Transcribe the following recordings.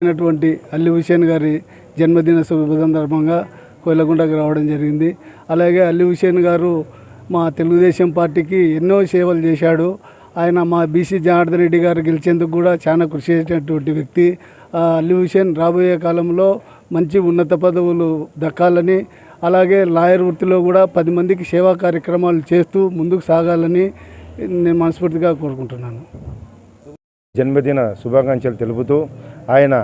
అయినటువంటి అల్లి హుసేన్ గారి జన్మదిన శుభ సందర్భంగా కోయిలగుండకు రావడం జరిగింది. అలాగే అల్లి హుసేన్ గారు మా తెలుగుదేశం పార్టీకి ఎన్నో సేవలు చేశాడు. ఆయన మా బీసీ జనార్దన్ రెడ్డి గారు గెలిచేందుకు కూడా చాలా కృషి చేసినటువంటి వ్యక్తి. ఆ అల్లి హుసేన్ రాబోయే కాలంలో మంచి ఉన్నత పదవులు దక్కాలని అలాగే లాయర్ వృత్తిలో కూడా పది మందికి సేవా కార్యక్రమాలు చేస్తూ ముందుకు సాగాలని నేను మనస్ఫూర్తిగా కోరుకుంటున్నాను. జన్మదిన శుభాకాంక్షలు తెలుపుతూ ఆయన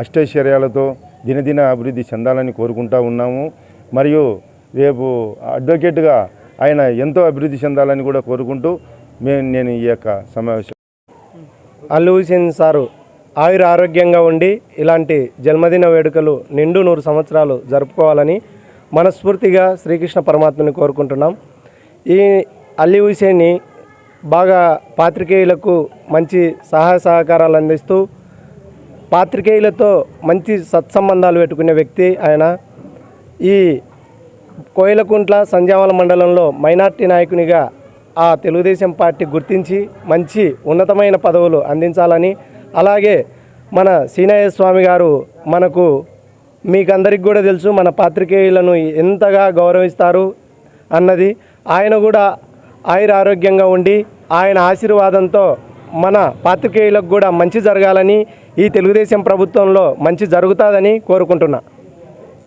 అష్టైశ్వర్యాలతో దినదిన అభివృద్ధి చెందాలని కోరుకుంటా ఉన్నాము. మరియు రేపు అడ్వకేట్గా ఆయన ఎంతో అభివృద్ధి చెందాలని కూడా కోరుకుంటూ మేము నేను ఈ యొక్క సమావేశం అల్లు హుసేన్ సారు ఆయుర ఆరోగ్యంగా ఉండి ఇలాంటి జన్మదిన వేడుకలు నిండు నూరు సంవత్సరాలు జరుపుకోవాలని మనస్ఫూర్తిగా శ్రీకృష్ణ పరమాత్మని కోరుకుంటున్నాం. ఈ అల్లి హుసేన్ని బాగా పాత్రికేయులకు మంచి సహాయ సహకారాలు అందిస్తూ పాత్రికేయులతో మంచి సత్సంబంధాలు పెట్టుకునే వ్యక్తి ఆయన. ఈ కోయిలకుంట్ల సంజావల మండలంలో మైనార్టీ నాయకునిగా ఆ తెలుగుదేశం పార్టీ గుర్తించి మంచి ఉన్నతమైన పదవులు అందించాలని అలాగే మన సీనయ్య స్వామి గారు మనకు మీకందరికి కూడా తెలుసు మన పాత్రికేయులను ఎంతగా గౌరవిస్తారు అన్నది. ఆయన కూడా ఆయుర ఆరోగ్యంగా ఉండి ఆయన ఆశీర్వాదంతో మన పాత్రికేయులకు కూడా మంచి జరగాలని ఈ తెలుగుదేశం ప్రభుత్వంలో మంచి జరుగుతుందని కోరుకుంటున్నా.